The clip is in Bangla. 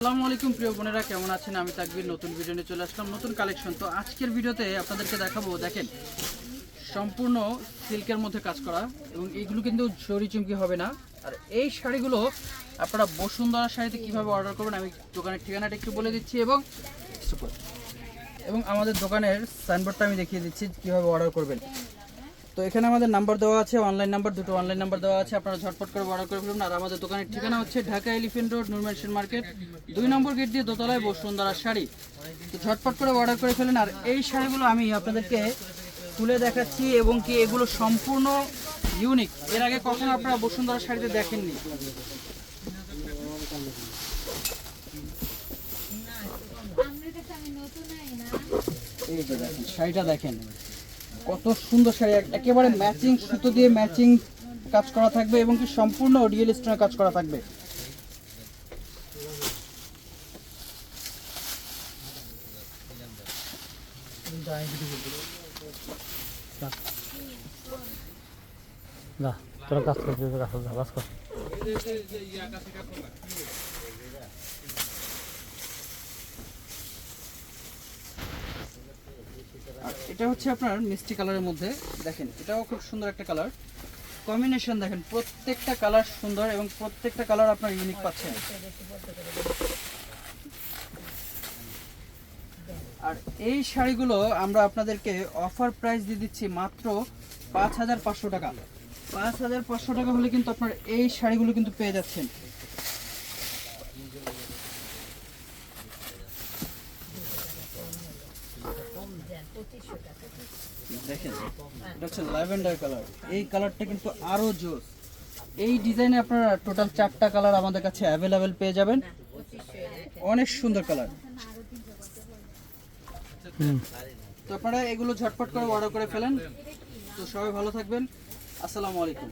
আসসালামু আলাইকুম, প্রিয় বোনেরা, কেমন আছেন? আমি তাকবির, নতুন ভিডিও নিয়ে চলে আসলাম, নতুন কালেকশন তো আজকের ভিডিওতে আপনাদেরকে দেখাবো, দেখেন, সম্পূর্ণ সিল্কের মধ্যে কাজ করা, এবং এইগুলো কিন্তু জরি চুমকি হবে না। আর এই শাড়িগুলো আপনারা বসুন্ধরা শাড়িতে কীভাবে অর্ডার করবেন, আমি দোকানের ঠিকানাটা একটু বলে দিচ্ছি, এবং এবং আমাদের দোকানের সাইনবোর্ডটা আমি দেখিয়ে দিচ্ছি, কীভাবে অর্ডার করবেন। তো এখানে আমাদের নাম্বার দেওয়া আছে অনলাইন নাম্বার দুটো অনলাইন নাম্বার দেওয়া আছে আপনারা ঝটপট করে অর্ডার করে ফেলুন। আর আমাদের দোকানের ঠিকানা হচ্ছে Dhaka Elephant Road Noor Mansion market দুই নম্বর গেট দিয়ে দোতলায় বসুন্ধরা শাড়ি। তো ঝটপট করে অর্ডার করে ফেলেন। আর এই শাড়িগুলো আমি আপনাদেরকে খুলে দেখাচ্ছি এবং কি এগুলো সম্পূর্ণ ইউনিক এর আগে কখনো আপনারা বসুন্ধরা শাড়িতে দেখেননি। এই যে দেখেন শাড়িটা দেখেন। কত সুন্দর শাড়ি একেবারে ম্যাচিং সুতো দিয়ে ম্যাচিং কাজ করা থাকবে এবং কি সম্পূর্ণ রিয়েল স্টোনের কাজ করা থাকবে। কাজ করছিস কাজ কর কাজ কর আর এটা হচ্ছে আপনার মিষ্টি কালারের মধ্যে, দেখেন, এটাও খুব সুন্দর একটা কালার। কম্বিনেশন দেখেন, প্রত্যেকটা কালার সুন্দর এবং প্রত্যেকটা কালার আপনার ইউনিক পাচ্ছেন। আর এই শাড়িগুলো আমরা আপনাদেরকে অফার প্রাইস দিয়ে দিচ্ছি মাত্র পাঁচ হাজার পাঁচশো টাকা। পাঁচ হাজার পাঁচশো টাকা হলে কিন্তু আপনার এই শাড়িগুলো কিন্তু পেয়ে যাচ্ছেন। দেখেন এটা হচ্ছে ল্যাভেন্ডার কালার। এই কালারটা কিন্তু আরও জোস। এই ডিজাইনে আপনারা টোটাল চারটা কালার আমাদের কাছে অ্যাভেলেবেল পেয়ে যাবেন। অনেক সুন্দর কালার। তো আপনারা এগুলো ঝটপট করে অর্ডার করে ফেলেন। তো সবাই ভালো থাকবেন। আসসালামু আলাইকুম।